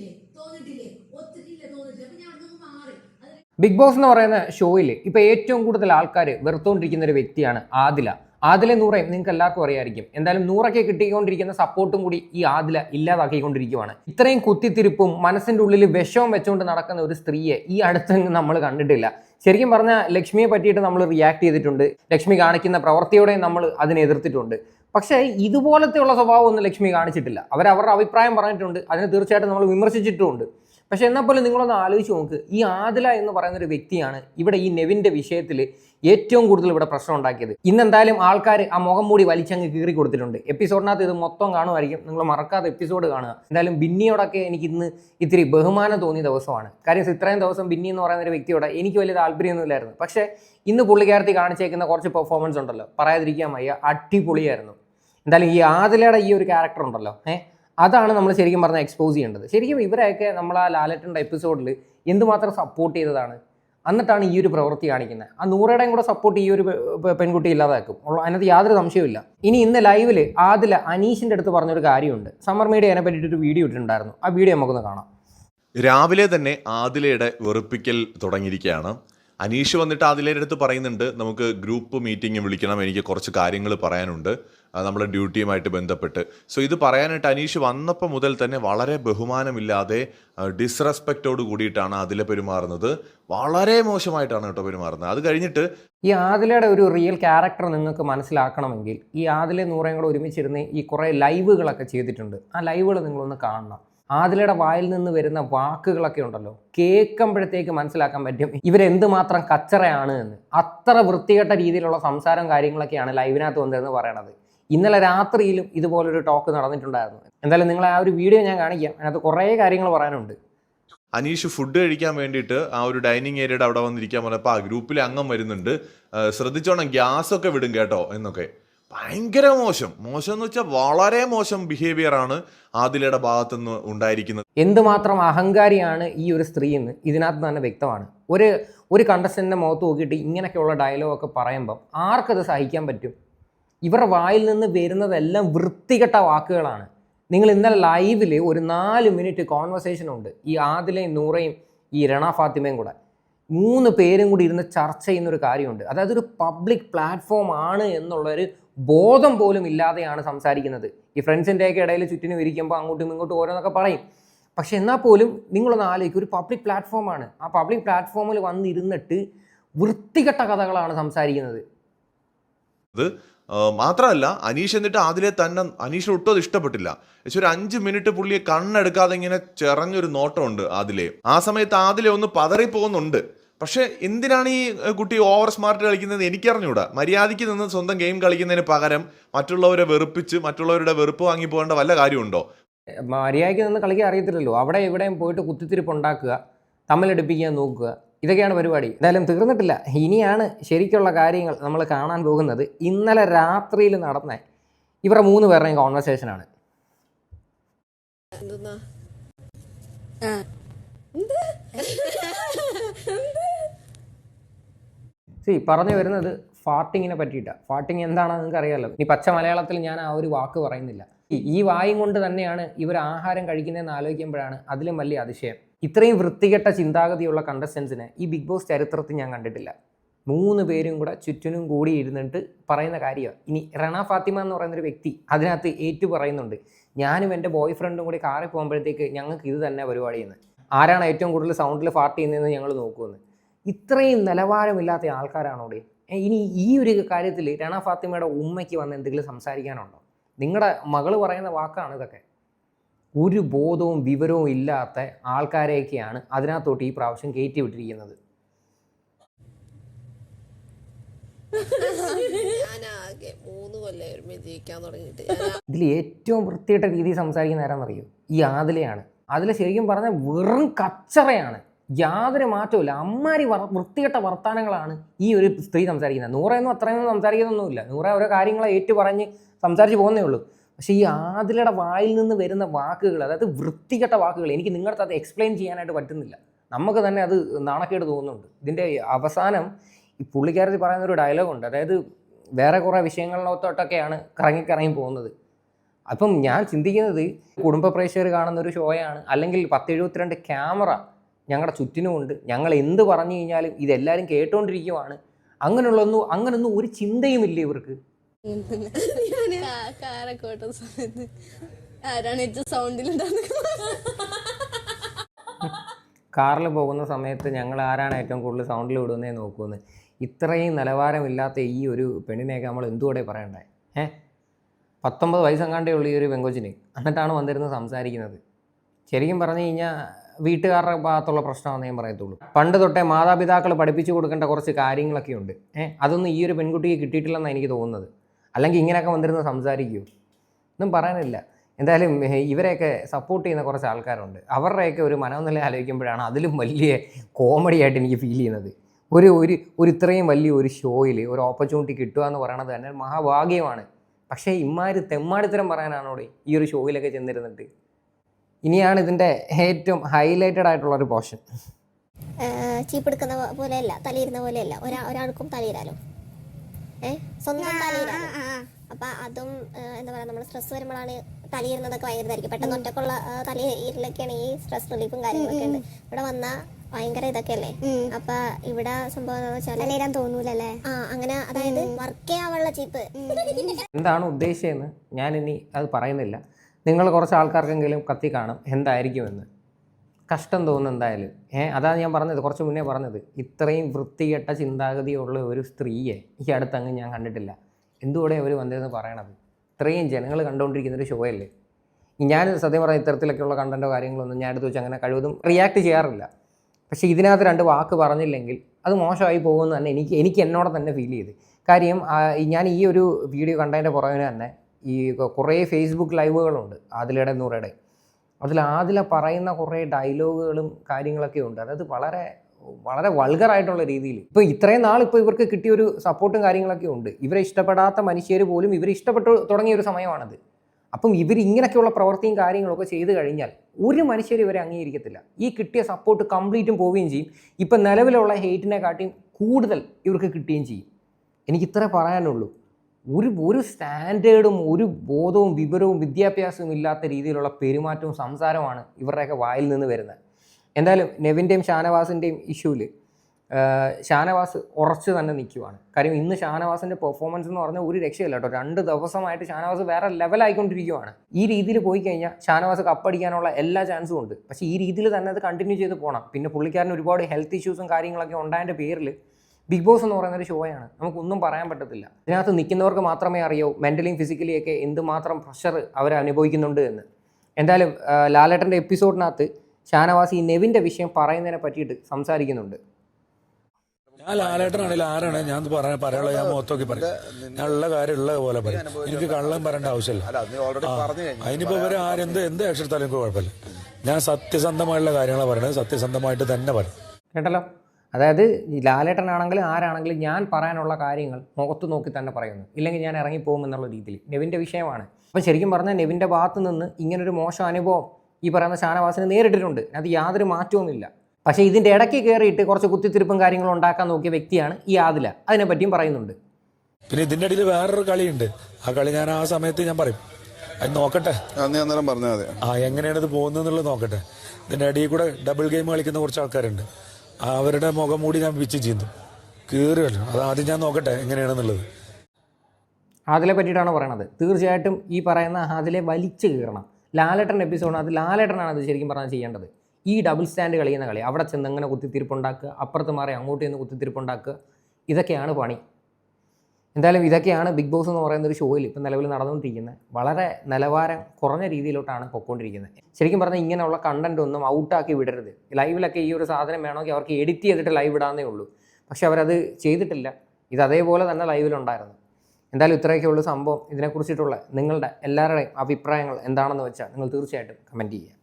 ഞാൻ മാറി. Big boss എന്ന് പറയുന്ന ഷോയിൽ ഇപ്പോൾ ഏറ്റവും കൂടുതൽ ആൾക്കാർ വെറുത്തുകൊണ്ടിരിക്കുന്ന ഒരു വ്യക്തിയാണ് ആദില. ആദിലെ നൂറയും നിങ്ങൾക്ക് എല്ലാവർക്കും അറിയായിരിക്കും. എന്തായാലും നൂറൊക്കെ കിട്ടിക്കൊണ്ടിരിക്കുന്ന സപ്പോർട്ടും കൂടി ഈ ആദില ഇല്ലാതാക്കിക്കൊണ്ടിരിക്കുവാണ്. ഇത്രയും കുത്തിത്തിരിപ്പും മനസ്സിന്റെ ഉള്ളിൽ വിഷവും വെച്ചുകൊണ്ട് നടക്കുന്ന ഒരു സ്ത്രീയെ ഈ അടുത്ത് നമ്മൾ കണ്ടിട്ടില്ല. ശരിക്കും പറഞ്ഞാൽ ലക്ഷ്മിയെ പറ്റിയിട്ട് നമ്മൾ റിയാക്ട് ചെയ്തിട്ടുണ്ട്. ലക്ഷ്മി കാണിക്കുന്ന പ്രവൃത്തിയോടെ നമ്മൾ അതിനെ എതിർത്തിട്ടുണ്ട്. പക്ഷേ ഇതുപോലത്തെയുള്ള സ്വഭാവം ഒന്നും ലക്ഷ്മി കാണിച്ചിട്ടില്ല. അവർ അവരുടെ അഭിപ്രായം പറഞ്ഞിട്ടുണ്ട്. അതിനെ തീർച്ചയായിട്ടും നമ്മൾ വിമർശിച്ചിട്ടുമുണ്ട്. പക്ഷെ എന്നാൽ പോലും നിങ്ങളൊന്ന് ആലോചിച്ച് നോക്ക്. ഈ ആദില എന്ന് പറയുന്ന ഒരു വ്യക്തിയാണ് ഇവിടെ ഈ നെവിന്റെ വിഷയത്തിൽ ഏറ്റവും കൂടുതൽ ഇവിടെ പ്രശ്നം ഉണ്ടാക്കിയത്. ഇന്ന് എന്തായാലും ആൾക്കാർ ആ മുഖം മൂടി വലിച്ചങ്ങ് കീറി കൊടുത്തിട്ടുണ്ട്. എപ്പിസോഡിനകത്ത് ഇത് മൊത്തം കാണുമായിരിക്കും. നിങ്ങൾ മറക്കാതെ എപ്പിസോഡ് കാണുക. എന്തായാലും ബിന്നിയോടൊക്കെ എനിക്ക് ഇന്ന് ഇത്തിരി ബഹുമാനം തോന്നിയ ദിവസമാണ്. കാര്യം ഇത്രയും ദിവസം ബിന്നി എന്ന് പറയുന്ന ഒരു വ്യക്തിയോട് എനിക്ക് വലിയ താല്പര്യമൊന്നുമില്ലായിരുന്നു. പക്ഷേ ഇന്ന് പുള്ളിക്കാരത്തി കാണിച്ചേക്കുന്ന കുറച്ച് പെർഫോമൻസ് ഉണ്ടല്ലോ. പറയാതിരിക്കാൻ വയ്യ. അടിപൊളിയായിരുന്നു. എന്തായാലും ഈ ആദിലയുടെ ഈ ഒരു ക്യാരക്ടർ ഉണ്ടല്ലോ. ഏഹ്? അതാണ് നമ്മൾ ശരിക്കും പറഞ്ഞാൽ എക്സ്പോസ് ചെയ്യേണ്ടത്. ശരിക്കും ഇവരെയൊക്കെ നമ്മൾ ആ ലാലറ്റന്റെ എപ്പിസോഡിൽ എന്തുമാത്രം സപ്പോർട്ട് ചെയ്തതാണ്. എന്നിട്ടാണ് ഈ ഒരു പ്രവൃത്തി കാണിക്കുന്നത്. ആ നൂറയുടെയും കൂടെ സപ്പോർട്ട് ഈ ഒരു പെൺകുട്ടി ഇല്ലാതാക്കും. അതിനകത്ത് യാതൊരു സംശയമില്ല ഇനി ഇന്ന് ലൈവിൽ ആദില അനീഷിന്റെ അടുത്ത് പറഞ്ഞൊരു കാര്യമുണ്ട്. സമ്മർ മീഡിയ അതിനെ പറ്റിയിട്ട് ഒരു വീഡിയോ ഇട്ടിട്ടുണ്ടായിരുന്നു. ആ വീഡിയോ നമുക്കൊന്ന് കാണാം. രാവിലെ തന്നെ ആദിലയുടെ വെറുപ്പിക്കൽ തുടങ്ങിയിരിക്കുകയാണ്. അനീഷ് വന്നിട്ട് ആദിലയുടെ അടുത്ത് പറയുന്നുണ്ട് നമുക്ക് ഗ്രൂപ്പ് മീറ്റിംഗ് വിളിക്കണം. എനിക്ക് കുറച്ച് കാര്യങ്ങൾ പറയാനുണ്ട്. നമ്മുടെ ഡ്യൂട്ടിയുമായിട്ട് ബന്ധപ്പെട്ട്. സോ ഇത് പറയാനായിട്ട് അനീഷ് വന്നപ്പോൾ മുതൽ തന്നെ വളരെ ബഹുമാനമില്ലാതെ ഡിസ്റെസ്പെക്റ്റോട് കൂടിയിട്ടാണ് അതിലെ പെരുമാറുന്നത്. വളരെ മോശമായിട്ടാണ് കേട്ടോ പെരുമാറുന്നത്. അത് കഴിഞ്ഞിട്ട് ഈ ആദിലയുടെ ഒരു റിയൽ ക്യാരക്ടർ നിങ്ങൾക്ക് മനസ്സിലാക്കണമെങ്കിൽ ഈ ആദിലെ നൂറേം കൂടെ ഒരുമിച്ചിരുന്ന് ഈ കുറേ ലൈവുകളൊക്കെ ചെയ്തിട്ടുണ്ട്. ആ ലൈവുകൾ നിങ്ങളൊന്ന് കാണണം. ആദിലയുടെ വായിൽ നിന്ന് വരുന്ന വാക്കുകളൊക്കെ ഉണ്ടല്ലോ. കേൾക്കുമ്പോഴത്തേക്ക് മനസ്സിലാക്കാൻ പറ്റും ഇവരെന്തുമാത്രം കച്ചറയാണ് എന്ന്. അത്ര വൃത്തികെട്ട രീതിയിലുള്ള സംസാരം കാര്യങ്ങളൊക്കെയാണ് ലൈവിനകത്ത് വന്നതെന്ന് പറയണത്. ഇന്നലെ രാത്രിയിലും ഇതുപോലൊരു ടോക്ക് നടന്നിട്ടുണ്ടായിരുന്നു. എന്തായാലും നിങ്ങൾ ആ ഒരു വീഡിയോ ഞാൻ കാണിക്കാം. അതിനകത്ത് കുറേ കാര്യങ്ങൾ പറയാനുണ്ട്. അനീഷ് ഫുഡ് കഴിക്കാൻ വേണ്ടിയിട്ട് ആ ഒരു ഡൈനിങ് ഏരിയയുടെ അവിടെ വന്നിരിക്കാൻ പറഞ്ഞപ്പോൾ ആ ഗ്രൂപ്പിലെ അംഗം വരുന്നുണ്ട്. ശ്രദ്ധിച്ചോണം ഗ്യാസ് ഒക്കെ വിടും കേട്ടോ എന്നൊക്കെ. ഭയങ്കര മോശം. മോശം എന്ന് വെച്ചാൽ വളരെ മോശം ബിഹേവിയർ ആണ് ആദിലയുടെ ഭാഗത്തുനിന്ന് ഉണ്ടായിരിക്കുന്നത്. എന്തുമാത്രം അഹങ്കാരിയാണ് ഈ ഒരു സ്ത്രീ എന്ന് ഇതിനകത്ത് തന്നെ വ്യക്തമാണ്. ഒരു ഒരു കണ്ടസ്റ്റന്റിന്റെ മുഖത്ത് നോക്കിയിട്ട് ഇങ്ങനെയൊക്കെയുള്ള ഡയലോഗൊക്കെ പറയുമ്പം ആർക്കത് സഹിക്കാൻ പറ്റും? ഇവരുടെ വായിൽ നിന്ന് വരുന്നതെല്ലാം വൃത്തികെട്ട വാക്കുകളാണ്. നിങ്ങൾ ഇന്നലെ ലൈവിൽ ഒരു നാല് മിനിറ്റ് കോൺവെർസേഷൻ ഉണ്ട്. ഈ ആദിലയും നൂറയും ഈ രണ ഫാത്തിമയും കൂടെ. മൂന്ന് പേരും കൂടി ഇരുന്ന് ചർച്ച ചെയ്യുന്ന ഒരു കാര്യമുണ്ട്. അതായത് ഒരു പബ്ലിക് പ്ലാറ്റ്ഫോം ആണ് എന്നുള്ളൊരു ബോധം പോലും ഇല്ലാതെയാണ് സംസാരിക്കുന്നത്. ഈ ഫ്രണ്ട്സിന്റെയൊക്കെ ഇടയിൽ ചുറ്റിനും ഇരിക്കുമ്പോൾ അങ്ങോട്ടും ഇങ്ങോട്ടും ഓരോന്നൊക്കെ പറയും. പക്ഷെ എന്നാൽ പോലും നിങ്ങളൊന്ന് ആലോചിക്കും ഒരു പബ്ലിക് പ്ലാറ്റ്ഫോമാണ് ആ പബ്ലിക് പ്ലാറ്റ്ഫോമിൽ വന്നിരുന്നിട്ട് വൃത്തികെട്ട കഥകളാണ് സംസാരിക്കുന്നത്. മാത്രമല്ല അനീഷ് എന്നിട്ട് ആദിലെ തന്നെ അനീഷ് ഒട്ടും അത് ഇഷ്ടപ്പെട്ടില്ല. പക്ഷെ ഒരു അഞ്ച് മിനിറ്റ് പുള്ളിയെ കണ്ണെടുക്കാതെ ഇങ്ങനെ ചെറഞ്ഞൊരു നോട്ടമുണ്ട് ആദിലെ. ആ സമയത്ത് ആദിലെ ഒന്ന് പതറിപ്പോകുന്നുണ്ട്. പക്ഷെ എന്തിനാണ് ഈ കുട്ടി ഓവർ സ്മാർട്ട് കളിക്കുന്നത് എനിക്കറിഞ്ഞൂടാ. മര്യാദയ്ക്ക് നിന്ന് സ്വന്തം ഗെയിം കളിക്കുന്നതിന് പകരം മറ്റുള്ളവരെ വെറുപ്പിച്ച് മറ്റുള്ളവരുടെ വെറുപ്പ് വാങ്ങി പോകേണ്ട വല്ല കാര്യമുണ്ടോ? മര്യാദയ്ക്ക് നിന്ന് കളിക്കാൻ അറിയത്തില്ലല്ലോ. അവിടെ എവിടെയും പോയിട്ട് കുത്തിത്തിരിപ്പ് ഉണ്ടാക്കുക തമ്മിലടുപ്പിക്കാൻ നോക്കുക. ഇതൊക്കെയാണ് പരിപാടി. എന്തായാലും തീർന്നിട്ടില്ല. ഇനിയാണ് ശരിക്കുള്ള കാര്യങ്ങൾ നമ്മൾ കാണാൻ പോകുന്നത്. ഇന്നലെ രാത്രിയിൽ നടന്ന ഇവരുടെ മൂന്ന് പേരുടെയും കോൺവെർസേഷനാണ് എന്തെന്നാ? സി പറഞ്ഞു വരുന്നത് ഫാർട്ടിങ്ങിനെ പറ്റിയിട്ടാണ് ഫാർട്ടിങ് എന്താണെന്ന് നിങ്ങൾക്ക് അറിയാമല്ലോ. ഇനി പച്ച മലയാളത്തിൽ ഞാൻ ആ ഒരു വാക്ക് പറയുന്നില്ല. ഈ- ഈ വായും കൊണ്ട് തന്നെയാണ് ഇവർ ആഹാരം കഴിക്കുന്നതെന്ന് ആലോചിക്കുമ്പോഴാണ് അതിലും വലിയ അതിശയം. ഇത്രയും വൃത്തികെട്ട ചിന്താഗതിയുള്ള കണ്ടസ്റ്റൻസിനെ ഈ ബിഗ് ബോസ് ചരിത്രത്തിൽ ഞാൻ കണ്ടിട്ടില്ല. മൂന്ന് പേരും കൂടെ ചുറ്റിനും കൂടി ഇരുന്നിട്ട് പറയുന്ന കാര്യമാണ് ഇനി റണ ഫാത്തിമ എന്ന് പറയുന്നൊരു വ്യക്തി അതിനകത്ത് ഏറ്റു പറയുന്നുണ്ട് ഞാനും എന്റെ ബോയ് ഫ്രണ്ടും കൂടി കാറിൽ പോകുമ്പോഴത്തേക്ക് ഞങ്ങൾക്ക് ഇത് തന്നെ പരിപാടി എന്ന് ആരാണ് ഏറ്റവും കൂടുതൽ സൗണ്ടിൽ ഫാർട്ട് ചെയ്യുന്നതെന്ന് ഞങ്ങൾ നോക്കുമെന്ന്. ഇത്രയും നിലവാരമില്ലാത്ത ആൾക്കാരാണോടെ? ഇനി ഈ ഒരു കാര്യത്തിൽ രണ ഫാത്തിമയുടെ ഉമ്മയ്ക്ക് വന്ന് എന്തെങ്കിലും സംസാരിക്കാനുണ്ടോ? നിങ്ങളുടെ മകൾ പറയുന്ന വാക്കാണ് ഇതൊക്കെ. ഒരു ബോധവും വിവരവും ഇല്ലാത്ത ആൾക്കാരെയൊക്കെയാണ് അതിനകത്തോട്ട് ഈ പ്രാവശ്യം കയറ്റി വിട്ടിരിക്കുന്നത്. ഇതിൽ ഏറ്റവും വൃത്തിയിട്ട രീതിയിൽ സംസാരിക്കുന്ന ആരാന്നറിയോ? ഈ ആദിലയാണ്. അതിൽ ശരിക്കും പറഞ്ഞാൽ വെറും കച്ചറയാണ്. യാതൊരു മാറ്റവും അമ്മാരി വർ വൃത്തികെട്ട വർത്തമാനങ്ങളാണ് ഈ ഒരു സ്ത്രീ സംസാരിക്കുന്നത്. നൂറയൊന്നും അത്രയൊന്നും സംസാരിക്കുന്നൊന്നുമില്ല. നൂറ ഓരോ കാര്യങ്ങളെ ഏറ്റു പറഞ്ഞ് സംസാരിച്ച് പോകുന്നേ ഉള്ളൂ. പക്ഷേ ഈ ആദിലയുടെ വായിൽ നിന്ന് വരുന്ന വാക്കുകൾ അതായത് വൃത്തികെട്ട വാക്കുകൾ എനിക്ക് നിങ്ങളുടെ അത് എക്സ്പ്ലെയിൻ ചെയ്യാനായിട്ട് പറ്റുന്നില്ല. നമുക്ക് തന്നെ അത് നാണക്കേട് തോന്നുന്നുണ്ട്. ഇതിന്റെ അവസാനം ഈ പുള്ളിക്കാരത്തിൽ പറയുന്ന ഒരു ഡയലോഗുണ്ട് അതായത് വേറെ കുറേ വിഷയങ്ങളിലോട്ടൊക്കെയാണ് കറങ്ങി കറങ്ങി പോകുന്നത്. അപ്പം ഞാൻ ചിന്തിക്കുന്നത് കുടുംബ പ്രേക്ഷകർ കാണുന്ന ഒരു ഷോയാണ് അല്ലെങ്കിൽ പത്ത് എഴുപത്തിരണ്ട് ക്യാമറ ഞങ്ങളുടെ ചുറ്റിനുമുണ്ട് ഞങ്ങൾ എന്ത് പറഞ്ഞു കഴിഞ്ഞാലും ഇതെല്ലാവരും കേട്ടുകൊണ്ടിരിക്കുവാണ് അങ്ങനെയുള്ളൊന്നും അങ്ങനൊന്നും ഒരു ചിന്തയുമില്ല ഇവർക്ക്. കാറൊക്കെ ഓട്ടുന്ന സമയത്ത്. ആരാണ് ഏറ്റവും കാറിൽ പോകുന്ന സമയത്ത് ഞങ്ങൾ ആരാണ് ഏറ്റവും കൂടുതൽ സൗണ്ടിൽ വിടുന്നേ നോക്കുമെന്ന് ഇത്രയും നിലവാരമില്ലാത്ത ഈ ഒരു പെണ്ണിനെയൊക്കെ നമ്മൾ എന്തുകൂടെ പറയണ്ടേ? ഏ? പത്തൊമ്പത് വയസ്സെങ്ങാണ്ടേ ഉള്ളൂ ഈ ഒരു പെങ്കൊച്ചിന്. എന്നിട്ടാണ് വന്നിരുന്നത് സംസാരിക്കുന്നത്. ശരിക്കും പറഞ്ഞു കഴിഞ്ഞാൽ വീട്ടുകാരുടെ ഭാഗത്തുള്ള പ്രശ്നമാണെന്ന് ഞാൻ പറയത്തുള്ളൂ. പണ്ട് തൊട്ടേ മാതാപിതാക്കൾ പഠിപ്പിച്ചു കൊടുക്കേണ്ട കുറച്ച് കാര്യങ്ങളൊക്കെ ഉണ്ട് ഏഹ് അതൊന്നും ഈ ഒരു പെൺകുട്ടിക്ക് കിട്ടിയിട്ടില്ലെന്നാണ് എനിക്ക് തോന്നുന്നത്. അല്ലെങ്കിൽ ഇങ്ങനെയൊക്കെ വന്നിരുന്ന് സംസാരിക്കൂ. ഒന്നും പറയാനില്ല. എന്തായാലും ഇവരെയൊക്കെ സപ്പോർട്ട് ചെയ്യുന്ന കുറച്ച് ആൾക്കാരുണ്ട്. അവരുടെയൊക്കെ ഒരു മനോനില ആലോചിക്കുമ്പോഴാണ് അതിലും വലിയ കോമഡി ആയിട്ട് എനിക്ക് ഫീൽ ചെയ്യുന്നത്. ഒരു ഒരു ഒരു ഇത്രയും വലിയ ഒരു ഷോയിൽ ഒരു ഓപ്പർച്യൂണിറ്റി കിട്ടുക എന്ന് പറയണത് തന്നെ മഹാഭാഗ്യമാണ്. പക്ഷേ ഇമ്മാര് തെമ്മാടിത്തരം പറയാനാണോടെ ഈ ഒരു ഷോയിലൊക്കെ ചെന്നിരുന്നിട്ട്. ഇനിയാണ് ഇതിന്റെ ഏറ്റവും ഹൈലൈറ്റഡ് ആയിട്ടുള്ള ഒരു പോർഷൻ ചീപ്പെടുക്കുന്ന പോലെയല്ല തലയിരുന്ന പോലെയല്ല ഒരാ ഒരാൾക്കും തലയിരാലോ സ്വന്തം തലയിലാണ്. അപ്പൊ അതും എന്താ പറയാ നമ്മൾ സ്ട്രെസ് വരുമ്പോഴാണ് തലയിരുന്നതൊക്കെ ഭയങ്കരതായിരിക്കും പെട്ടെന്ന് ഒറ്റക്കുള്ള ആ, തലയിരിലൊക്കെയാണ് ഈ സ്ട്രെസ് റിലീഫും കാര്യങ്ങളൊക്കെ ഉണ്ട്. ഇവിടെ വന്ന ഭയങ്കര ഇതൊക്കെ അല്ലേ അപ്പൊ ഇവിടെ സംഭവം തോന്നൂലല്ലേ? ആ അങ്ങനെ അതായത് വർക്ക് ആവുള്ള ചീപ്പ്. എന്താണ് ഉദ്ദേശിച്ചതെന്ന് ഇനി അത് പറയുന്നില്ല. നിങ്ങൾ കുറച്ച് ആൾക്കാർക്കെങ്കിലും കത്തി കാണും. എന്തായിരിക്കുമെന്ന്. കഷ്ടം തോന്നുന്നു എന്തായാലും. ഏഹ് അതാണ് ഞാൻ പറഞ്ഞത് കുറച്ച് മുന്നേ പറഞ്ഞത്. ഇത്രയും വൃത്തികെട്ട ചിന്താഗതിയുള്ള ഒരു സ്ത്രീയെ ഈ അടുത്തങ്ങ് ഞാൻ കണ്ടിട്ടില്ല. എന്തുകൂടെ അവർ വന്നതെന്ന് പറയണത്? ഇത്രയും ജനങ്ങൾ കണ്ടുകൊണ്ടിരിക്കുന്ന ഒരു ഷോ അല്ലേ? ഞാൻ സത്യം പറഞ്ഞ ഇത്തരത്തിലൊക്കെയുള്ള കണ്ടന്റോ കാര്യങ്ങളൊന്നും ഞാൻ എടുത്ത് വെച്ച് അങ്ങനെ കഴിവതും റിയാക്ട് ചെയ്യാറില്ല. പക്ഷേ ഇതിനകത്ത് രണ്ട് വാക്ക് പറഞ്ഞില്ലെങ്കിൽ അത് മോശമായി പോകുമെന്ന് തന്നെ എനിക്ക് എനിക്ക് എന്നോട് തന്നെ ഫീൽ ചെയ്ത്. കാര്യം ഞാൻ ഈ ഒരു വീഡിയോ കണ്ടതിന്റെ പുറകിന് തന്നെ ഈ കുറേ ഫേസ്ബുക്ക് ലൈവുകളുണ്ട് അതിലിടെ നൂറയുടെ. അതിൽ ആദില പറയുന്ന കുറേ ഡയലോഗുകളും കാര്യങ്ങളൊക്കെ ഉണ്ട്. അതായത് വളരെ വളരെ വൾഗറായിട്ടുള്ള രീതിയിൽ. ഇപ്പോൾ ഇത്രയും നാൾ ഇപ്പോൾ ഇവർക്ക് കിട്ടിയ ഒരു സപ്പോർട്ടും കാര്യങ്ങളൊക്കെ ഉണ്ട്. ഇവരെ ഇഷ്ടപ്പെടാത്ത മനുഷ്യർ പോലും ഇവരെ ഇഷ്ടപ്പെട്ടു തുടങ്ങിയ ഒരു സമയമാണത്. അപ്പം ഇവർ ഇങ്ങനെയൊക്കെയുള്ള പ്രവൃത്തിയും കാര്യങ്ങളൊക്കെ ചെയ്തു കഴിഞ്ഞാൽ ഒരു മനുഷ്യർ ഇവരെ അംഗീകരിക്കത്തില്ല. ഈ കിട്ടിയ സപ്പോർട്ട് കംപ്ലീറ്റും പോവുകയും ചെയ്യും. ഇപ്പം നിലവിലുള്ള ഹെയ്റ്റിനെ കാട്ടിയും കൂടുതൽ ഇവർക്ക് കിട്ടുകയും ചെയ്യും. എനിക്ക് ഇത്ര പറയാനുള്ളൂ. ഒരു ഒരു സ്റ്റാൻഡേർഡും ഒരു ബോധവും വിവരവും വിദ്യാഭ്യാസവും ഇല്ലാത്ത രീതിയിലുള്ള പെരുമാറ്റവും സംസാരമാണ് ഇവരുടെയൊക്കെ വായിൽ നിന്ന് വരുന്നത്. എന്തായാലും നെവിന്റെയും ഷാനവാസിന്റെയും ഇഷ്യൂവിൽ ഷാനവാസ് ഉറച്ചു തന്നെ നിൽക്കുവാണ്. കാര്യം ഇന്ന് ഷാനവാസിന്റെ പെർഫോമൻസ് എന്ന് പറഞ്ഞാൽ ഒരു രക്ഷയില്ല കേട്ടോ. രണ്ട് ദിവസമായിട്ട് ഷാനവാസ് വേറെ ലെവലായിക്കൊണ്ടിരിക്കുവാണ് ഈ രീതിയിൽ പോയി കഴിഞ്ഞാൽ ഷാനവാസ് കപ്പടിക്കാനുള്ള എല്ലാ ചാൻസും ഉണ്ട്. പക്ഷേ ഈ രീതിയിൽ തന്നെ അത് കണ്ടിന്യൂ ചെയ്ത് പോകണം. പിന്നെ പുള്ളിക്കാരന് ഒരുപാട് ഹെൽത്ത് ഇഷ്യൂസും കാര്യങ്ങളൊക്കെ ഉണ്ടായതിന്റെ പേരിൽ ബിഗ് ബോസ് എന്ന് പറയുന്ന ഒരു ഷോയാണ്. നമുക്കൊന്നും പറയാൻ പറ്റത്തില്ല. ഇതിനകത്ത് നിൽക്കുന്നവർക്ക് മാത്രമേ അറിയൂ മെന്റലിയും ഫിസിക്കലിയൊക്കെ എന്തുമാത്രം പ്രഷർ അവർ അനുഭവിക്കുന്നുണ്ട് എന്ന്. എന്തായാലും ലാലേട്ടന്റെ എപ്പിസോഡിനകത്ത് ഷാനവാസ് ഈ നെവിന്റെ വിഷയം പറയുന്നതിനെ പറ്റിയിട്ട് സംസാരിക്കുന്നുണ്ട്. ഞാൻ ലാലേട്ടനാണെങ്കിൽ ആരാണ്? ഞാൻ പറയാൻ പറയാനുള്ള ഞാൻ മുഖത്തോക്കി പറയും. ഞാൻ ഉള്ള കാര്യം ഉള്ള പോലെ പറയും. എനിക്ക് കള്ളം പറയേണ്ട ആവശ്യമില്ല. അതിനിപ്പോ ഇവരെ ആരെന്ത് എന്ത് അക്ഷരത്താലും എനിക്ക് കുഴപ്പമില്ല. ഞാൻ സത്യസന്ധമായുള്ള കാര്യങ്ങളാണ് പറയുന്നത്. സത്യസന്ധമായിട്ട് തന്നെ പറയും. കേട്ടല്ലോ? അതായത് ഈ ലാലേട്ടനാണെങ്കിലും ആരാണെങ്കിലും ഞാൻ പറയാനുള്ള കാര്യങ്ങൾ മുഖത്ത് നോക്കി തന്നെ പറയുന്നു. ഇല്ലെങ്കിൽ ഞാൻ ഇറങ്ങിപ്പോകും എന്നുള്ള രീതിയിൽ. നെവിന്റെ വിഷയമാണ്. അപ്പം ശരിക്കും പറഞ്ഞാൽ നെവിന്റെ ഭാഗത്ത് നിന്ന് ഇങ്ങനൊരു മോശം അനുഭവം ഈ പറയുന്ന ഷാനവാസിന് നേരിട്ടിട്ടുണ്ട്. അത് യാതൊരു മാറ്റവുമില്ല. പക്ഷേ ഇതിന്റെ ഇടയ്ക്ക് കയറിയിട്ട് കുറച്ച് കുത്തിത്തിരിപ്പും കാര്യങ്ങളും ഉണ്ടാക്കാൻ നോക്കിയ വ്യക്തിയാണ് ഈ ആദില. അതിനെപ്പറ്റിയും പറയുന്നുണ്ട്. പിന്നെ ഇതിന്റെ ഇടയിൽ വേറൊരു കളിയുണ്ട്. ആ കളി ഞാൻ ആ സമയത്ത് ഞാൻ പറയും. അത് നോക്കട്ടെ. അന്ന് അന്നേരം പറഞ്ഞാൽ മതി. ആ എങ്ങനെയാണ് ഇത് പോകുന്നത് എന്നുള്ളത് നോക്കട്ടെ. ഇതിന്റെ ഇടയിൽ കൂടെ ഡബിൾ ഗെയിം കളിക്കുന്ന കുറച്ച് ആൾക്കാരുണ്ട്. അവരുടെ മുഖം മൂടി ഞാൻ വിച്ച് ചെയ്യുന്നു കീറുമല്ലോ അത് ആദ്യം ഞാൻ നോക്കട്ടെ എങ്ങനെയാണെന്നുള്ളത്. അതിലെ പറ്റിയിട്ടാണ് പറയണത്? തീർച്ചയായിട്ടും ഈ പറയുന്ന അതിലെ വലിച്ചു കീറണം. ലാലേട്ടൻ എപ്പിസോഡ് അത് ലാലേട്ടനാണ് അത് ശരിക്കും പറഞ്ഞാൽ ചെയ്യേണ്ടത്. ഈ ഡബിൾ സ്റ്റാൻഡ് കളിയുന്ന കളി. അവിടെ ചെന്ന് അങ്ങനെ കുത്തിത്തിരിപ്പുണ്ടാക്കുക? അപ്പുറത്ത് മാറി അങ്ങോട്ട് ചെന്ന് കുത്തിത്തിരിപ്പുണ്ടാക്കുക? ഇതൊക്കെയാണ് പണി. എന്തായാലും ഇതൊക്കെയാണ് ബിഗ് ബോസ് എന്ന് പറയുന്ന ഒരു ഷോയിൽ ഇപ്പം നിലവിൽ നടന്നുകൊണ്ടിരിക്കുന്നത്. വളരെ നിലവാരം കുറഞ്ഞ രീതിയിലോട്ടാണ് പൊയ്ക്കൊണ്ടിരിക്കുന്നത് ശരിക്കും പറഞ്ഞാൽ ഇങ്ങനെയുള്ള കണ്ടന്റ് ഒന്നും ഔട്ടാക്കി വിടരുത്. ലൈവിലൊക്കെ ഈ ഒരു സാധനം വേണമെങ്കിൽ അവർക്ക് എഡിറ്റ് ചെയ്തിട്ട് ലൈവ് ഇടാന്നേ ഉള്ളൂ. പക്ഷെ അവരത് ചെയ്തിട്ടില്ല. ഇത് അതേപോലെ തന്നെ ലൈവിലുണ്ടായിരുന്നു എന്തായാലും ഇത്രയൊക്കെ ഉള്ള സംഭവം ഇതിനെക്കുറിച്ചിട്ടുള്ള നിങ്ങളുടെ എല്ലാവരുടെയും അഭിപ്രായങ്ങൾ എന്താണെന്ന് വെച്ചാൽ നിങ്ങൾ തീർച്ചയായിട്ടും കമന്റ് ചെയ്യുക.